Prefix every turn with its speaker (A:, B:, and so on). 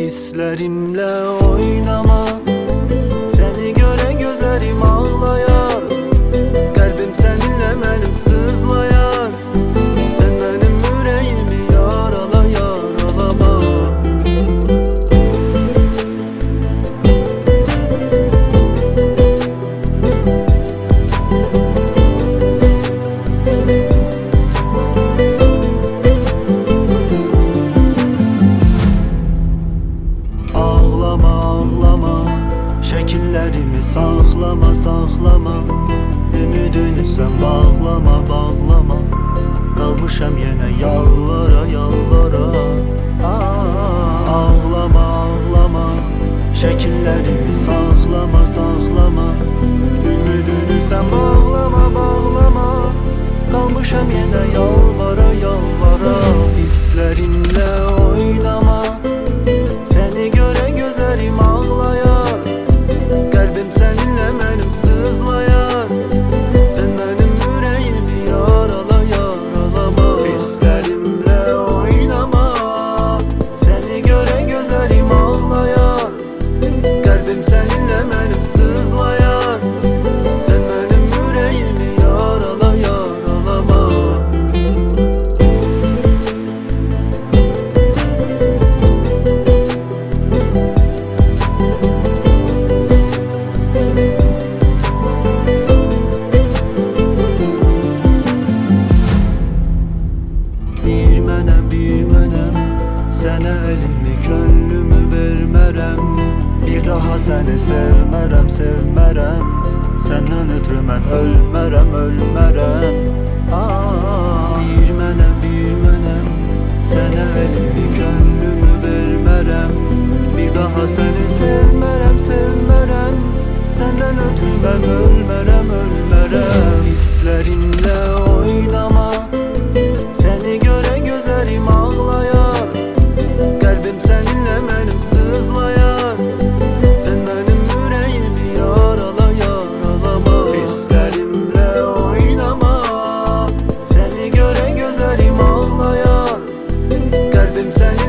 A: Hislerimle oynama. Ağlama ağlama. Şekillerimi saklama saklama Ümidini sen bağlama bağlama. Kalmışam yine yalvara yalvara. Ağlama ağlama. Şekillerimi saklama saklama Ümidini sen bağlama bağlama Bir daha səni sevmərəm, sevmərəm Səndən ötürü mən ölmərəm, ölmərəm Aa, Bir mənəm, bir mənəm Sənə əlimi, könlümü vermərəm Bir daha səni sevmərəm, sevmərəm Səndən ötürü mən ölmərəm, ölmərəm Hislərimlə Kalbim sen